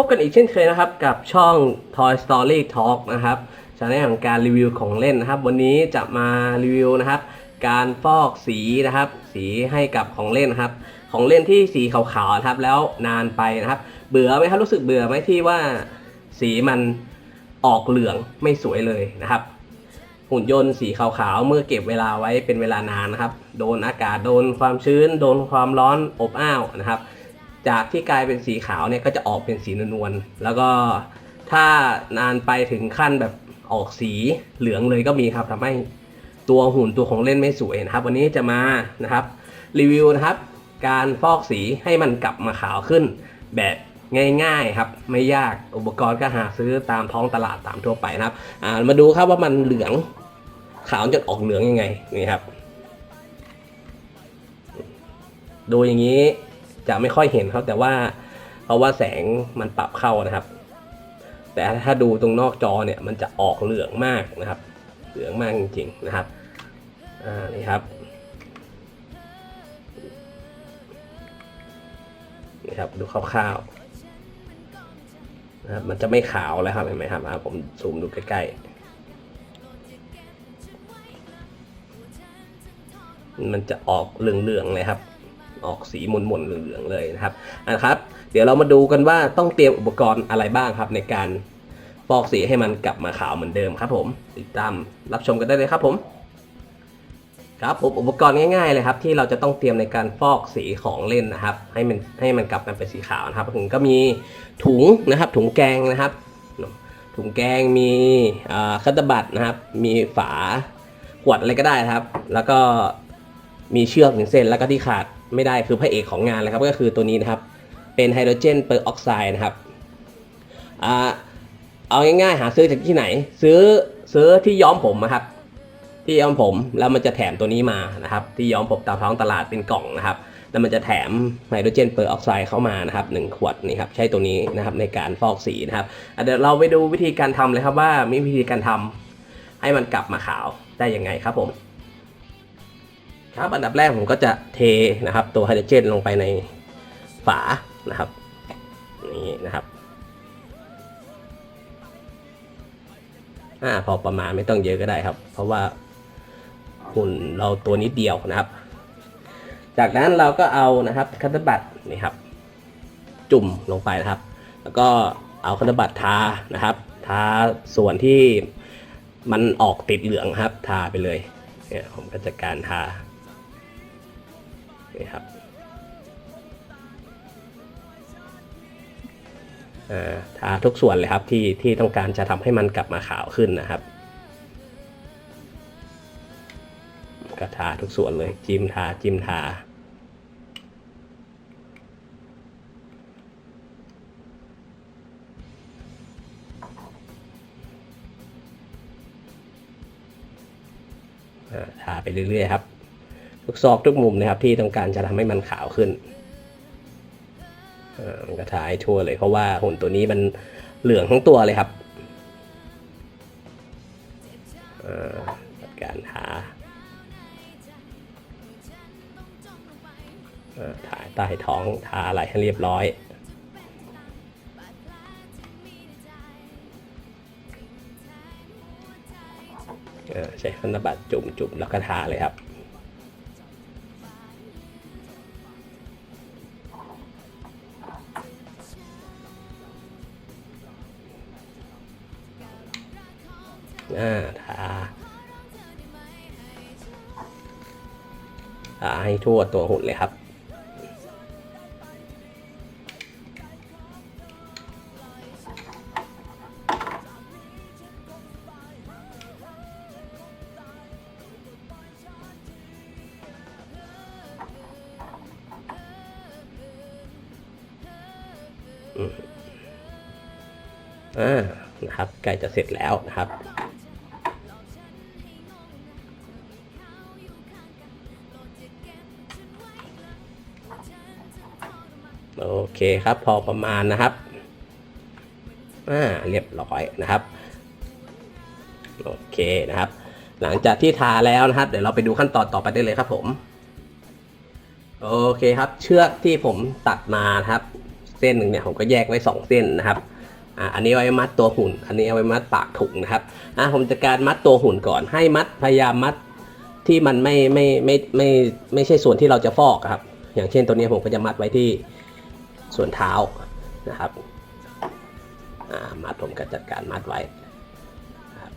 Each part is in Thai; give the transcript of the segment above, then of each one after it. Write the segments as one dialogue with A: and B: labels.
A: บพบกันอีกเช่นเคยนะครับกับช่อง Toy Story Talk นะครับชาแนลของการรีวิวของเล่นนะครับ วันนี้จะมารีวิวนะครับ การฟอกสีนะครับ สีให้กับของเล่นนะครับ ของเล่นที่สีขาวๆนะครับแล้วนานไปนะครับ เบื่อไหมครับรู้สึกเบื่อไหมที่ว่าสีมันออกเหลืองไม่สวยเลยนะครับ หุ่นยนต์สีขาวๆเมื่อเก็บเวลาไว้เป็นเวลานานนะครับ โดนอากาศโดนความชื้น โดนความร้อนอบอ้าวนะครับ จากที่กลายเป็นสีขาวเนี่ยก็จะออกเป็นสีนวลๆแล้วก็ถ้านานไปถึงขั้นแบบออกสีเหลืองเลยก็มีครับทำให้ตัวหุ่นตัวของเล่นไม่สวยนะครับ วันนี้จะมานะครับรีวิวนะครับ การฟอกสีให้มันกลับมาขาวขึ้น แบบง่ายๆครับ ไม่ยากอุปกรณ์ก็หาซื้อตามท้องตลาดตามทั่วไปนะครับมาดูครับว่ามันเหลืองขาวจนออกเหลืองยังไงนี่ครับ ดูอย่างนี้ จะไม่ค่อยเห็นครับแต่ว่าเพราะว่าแสงมันปรับเข้านะครับ แต่ถ้าดูตรงนอกจอเนี่ยมันจะออกเหลืองมากนะครับ เหลืองมากจริงๆนะครับอ่านี่ครับนี่ครับดูคร่าวๆนะครับมันจะไม่ขาวแล้วครับเห็นไหมครับผมซูมดูใกล้ๆมันจะออกเหลืองๆเลยครับ ออกสีมนมนๆเหลืองๆเลยนะครับอะครับ เดี๋ยวเรามาดูกันว่าต้องเตรียมอุปกรณ์อะไรบ้างครับในการฟอกสีให้มันกลับมาขาวเหมือนเดิมครับผมติดตามรับชมกันได้เลยครับผมครับผมอุปกรณ์ง่ายๆเลยครับที่เราจะต้องเตรียมในการฟอกสีของเล่นนะครับ ให้มันให้มันกลับมาเป็นสีขาวนะครับถึงก็มีถุงนะครับ ถุงแกงนะครับ ถุงแกงมีคัตเตอร์บัตนะครับ มีฝาขวดอะไรก็ได้ครับ แล้วก็มีเชือกหนึ่งเส้นแล้วก็ที่ขาด ไม่ได้คือพระเอกของงานเลยครับก็คือตัวนี้นะครับ เป็นไฮโดรเจนเปอร์ออกไซด์นะครับอ่าเอาง่ายๆหาซื้อจากที่ไหน ซื้อซื้อที่ย้อมผมนะครับ ที่ย้อมผมแล้วมันจะแถมตัวนี้มานะครับ ที่ย้อมผมตามท้องตลาดเป็นกล่องนะครับ แล้วมันจะแถมไฮโดรเจนเปอร์ออกไซด์เข้ามานะครับหนึ่งขวดนี่ครับใช้ตัวนี้นะครับในการฟอกสีนะครับเดี๋ยวเราไปดูวิธีการทำเลยครับว่ามีวิธีการทำให้มันกลับมาขาวได้ยังไงครับผม ครับ อันดับแรกผมก็จะเทนะครับ ตัวไฮโดรเจนลงไปในฝานะครับนี่นะครับอ่าพอประมาณไม่ต้องเยอะก็ได้ครับ เพราะว่าหุ่นเราตัวนิดเดียวนะครับ จากนั้นเราก็เอานะครับคัตเตอร์บัตนี่ครับ จุ่มลงไปนะครับ แล้วก็เอาคัตเตอร์บัตทานะครับ ทาส่วนที่มันออกติดเหลืองครับ ทาไปเลยเนี่ยผมก็จะการทา นี่ครับทาทุกส่วนเลยครับที่ที่ต้องการจะทำให้มันกลับมาขาวขึ้นนะครับก็ทาทุกส่วนเลยจิ้มทาจิ้มทาทาไปเรื่อยๆครับ ทุกซอกทุกมุมนะครับที่ต้องการจะทำให้มันขาวขึ้นมันก็ทาให้ทั่วเลยเพราะว่าหุ่นตัวนี้มันเหลืองทั้งตัวเลยครับาการทาอ่าทาใต้ท้องทาอะไรให้เรียบร้อยใช้ธนบัตรจุ่มๆแล้วก็ทาเลยครับ ทั่วตัวหุ่นเลยครับอ่านะครับ ใกล้จะเสร็จแล้วนะครับ โอเคครับพอประมาณนะครับอ่าเรียบร้อยนะครับโอเคนะครับ หลังจากที่ทาแล้วนะครับ เดี๋ยวเราไปดูขั้นตอนต่อไปได้เลยครับผม โอเคครับเชือกที่ผมตัดมานะครับ เส้นหนึ่งเนี่ยผมก็แยกไว้สองเส้นนะครับอ่าอันนี้ไว้มัดตัวหุ่น อันนี้เอาไว้มัดปากถุงนะครับอ่าผมจะการมัดตัวหุ่นก่อนให้มัดพยายามมัดที่มันไม่ไม่ไม่ไม่ไม่ใช่ส่วนที่เราจะฟอกครับ อย่างเช่นตัวนี้ผมก็จะมัดไว้ที่ ส่วนเท้านะครับอ่ามัดผมก็จัดการมัดไว้นะครับ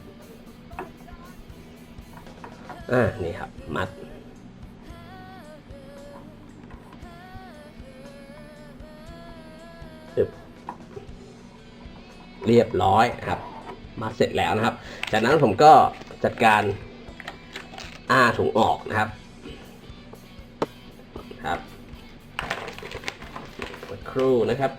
A: อ่านี่ครับมัดเรียบร้อยครับ มาเสร็จแล้วนะครับ จากนั้นผมก็จัดการอ้าถุงออกนะครับ ครู่นะครับ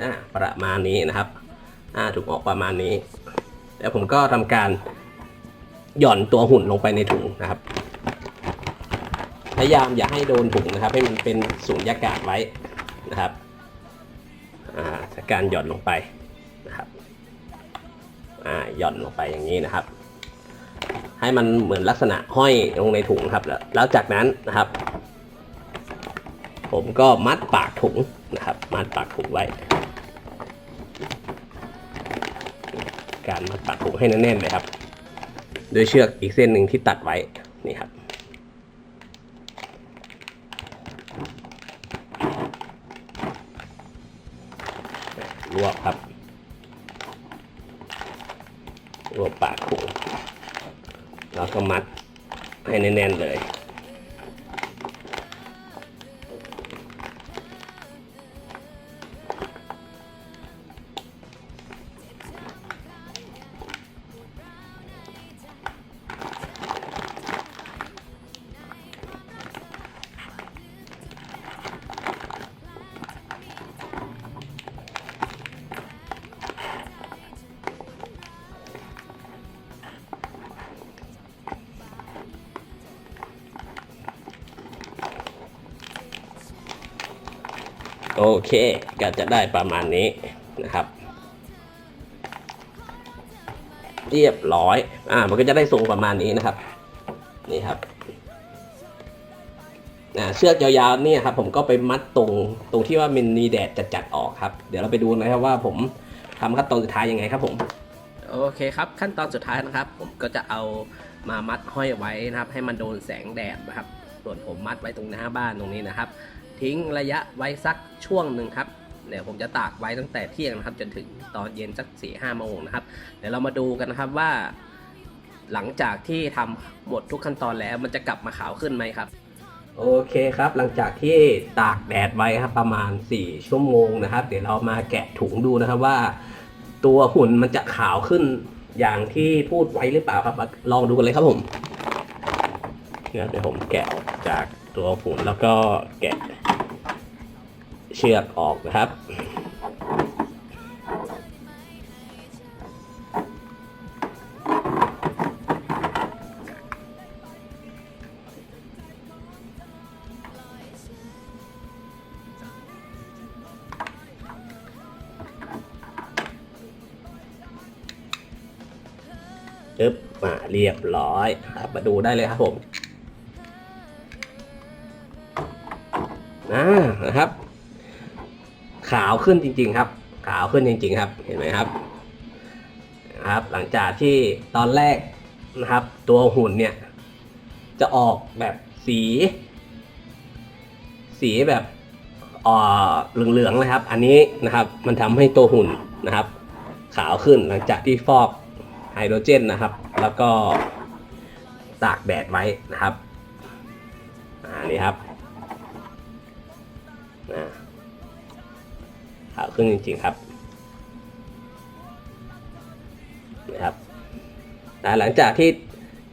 A: อ่าประมาณนี้นะครับถุงออกประมาณนี้ แล้วผมก็ทำการหย่อนตัวหุ่นลงไปในถุงนะครับ พยายามอย่าให้โดนถุงนะครับ ให้มันเป็นสูญญากาศไว้นะครับาการหย่อนลงไปนะครับหย่อนลงไปอย่างนี้นะครับ ให้มันเหมือนลักษณะห้อยลงในถุงครับ แล้วจากนั้นนะครับ ผมก็มัดปากถุงนะครับ มัดปากถุงไว้ การมัดปากถุงให้แน่นๆเลยครับด้วยเชือกอีกเส้นหนึ่งที่ตัดไว้นี่ครับ รวบครับ รวบปากถุง แล้วก็มัดให้แน่นๆเลย โอเคก็จะได้ประมาณนี้นะครับ เรียบร้อยอ่ามันก็จะได้ทรงประมาณนี้นะครับ นี่ครับอ่าเชือกยาวๆนี่ครับผมก็ไปมัดตรงตรงที่ว่ามันมีแดดจัดๆออกครับ เดี๋ยวเราไปดูนะครับว่าผมทำขั้นตอนสุดท้ายยังไงครับผม โอเคครับขั้นตอนสุดท้ายนะครับ ผมก็จะเอามามัดห้อยไว้นะครับ ให้มันโดนแสงแดดนะครับ ส่วนผมมัดไว้ตรงหน้าบ้านตรงนี้นะครับ ทิ้งระยะไว้สักช่วงหนึ่งครับเดี๋ยวผมจะตากไว้ตั้งแต่เที่ยงนะครับ จนถึงตอนเย็นสักสี่ห้าโมงนะครับ เดี๋ยวเรามาดูกันนะครับว่า หลังจากที่ทำหมดทุกขั้นตอนแล้วมันจะกลับมาขาวขึ้นไหมครับ โอเคครับ หลังจากที่ตากแดดไว้ครับประมาณ 4 ชั่วโมงนะครับ เดี๋ยวเรามาแกะถุงดูนะครับว่า ตัวหุ่นมันจะขาวขึ้นอย่างที่พูดไว้หรือเปล่าครับ ลองดูกันเลยครับผมเดี๋ยวผมแกะจาก ตัวหุ่นแล้วก็แกะเชือกออกนะครับ ปึ๊บมาเรียบร้อยครับมาดูได้เลยครับผม อ่านะครับ ขาวขึ้นจริง ๆ ครับ ขาวขึ้นจริง ๆ ครับ เห็นไหมครับนะครับ หลังจากที่ตอนแรกนะครับ ตัวหุ่นเนี่ย จะออกแบบสี สีแบบอ่อเหลืองๆนะครับ อันนี้นะครับ มันทำให้ตัวหุ่นนะครับ ขาวขึ้นหลังจากที่ฟอกไฮโดรเจนนะครับ แล้วก็ตากแดดไว้นะครับอ่านี่ครับ ขาวขึ้นจริง ๆ ครับนะครับหลังจากที่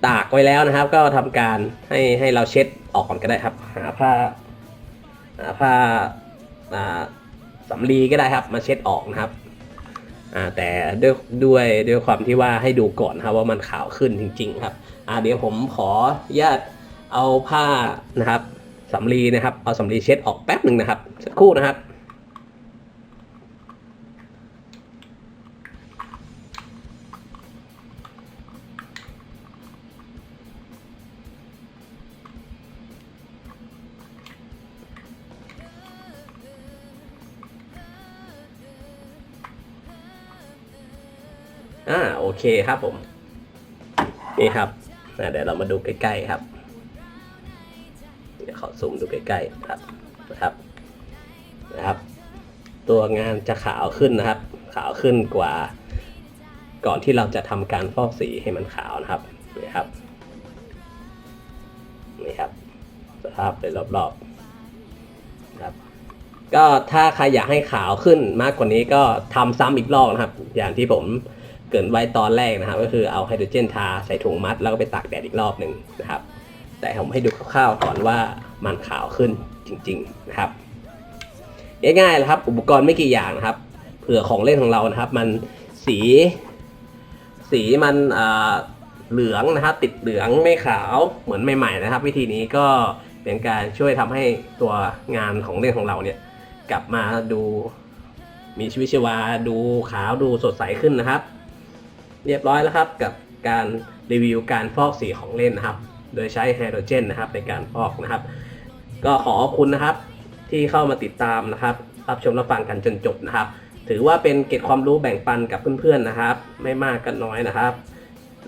A: ตากไว้แล้วนะครับ ก็ทำการให้ให้เราเช็ดออกก่อนก็ได้ครับ หาผ้าหาผ้าอ่าสำลีก็ได้ครับ มาเช็ดออกนะครับแต่ด้วยด้วยด้วยความที่ว่าให้ดูก่อนครับว่ามันขาวขึ้นจริง ๆ ครับเดี๋ยวผมขออนุญาตเอาผ้านะครับสำลีนะครับ เอาสำลีเช็ดออกแป๊บหนึ่งนะครับ สักครู่นะครับ อ่าโอเคครับผม นี่ครับเดี๋ยวเรามาดูใกล้ๆครับเดี๋ยวขอซูมดูใกล้ๆครับนะครับนะครับ ตัวงานจะขาวขึ้นนะครับ ขาวขึ้นกว่า ก่อนที่เราจะทำการฟอกสีให้มันขาวนะครับนี่ครับนี่ครับสภาพโดยรอบๆนะครับ ก็ถ้าใครอยากให้ขาวขึ้นมากกว่านี้ก็ทำซ้ำอีกรอบนะครับ อย่างที่ผม เกินไว้ตอนแรกนะครับ ก็คือเอาไฮโดรเจนทาใส่ถุงมัด แล้วก็ไปตากแดดอีกรอบหนึ่งนะครับ แต่ผมให้ดูคร่าวๆก่อนว่ามันขาวขึ้นจริง ๆนะครับง่ายๆนะครับ อุปกรณ์ไม่กี่อย่างนะครับ เผื่อของเล่นของเรานะครับ มันสี สีมันอ่าเหลืองนะครับ ติดเหลืองไม่ขาวเหมือนใหม่ ๆ นะครับ วิธีนี้ก็เป็นการช่วยทำให้ตัวงานของเล่นของเราเนี่ย กลับมาดูมีชีวิตชีวาดูขาวดูสดใสขึ้นนะครับ เรียบร้อยแล้วครับกับการรีวิวการฟอกสีของเล่นนะครับ โดยใช้ไฮโดรเจนนะครับในการฟอกนะครับ ก็ขอขอบคุณนะครับที่เข้ามาติดตามนะครับรับชมรับฟังกันจนจบนะครับ ถือว่าเป็นเกร็ดความรู้แบ่งปันกับเพื่อนๆนะครับ ไม่มากก็น้อยนะครับ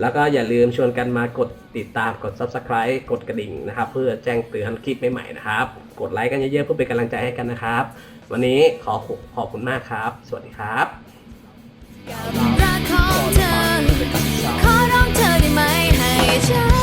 A: แล้วก็อย่าลืมชวนกันมากดติดตามกด subscribe กดกระดิ่งนะครับ เพื่อแจ้งเตือนคลิปใหม่ๆนะครับ กดไลค์กันเยอะๆเพื่อเป็นกำลังใจให้กันนะครับ วันนี้ขอขอบคุณมากครับ สวัสดีครับ
B: Yeah.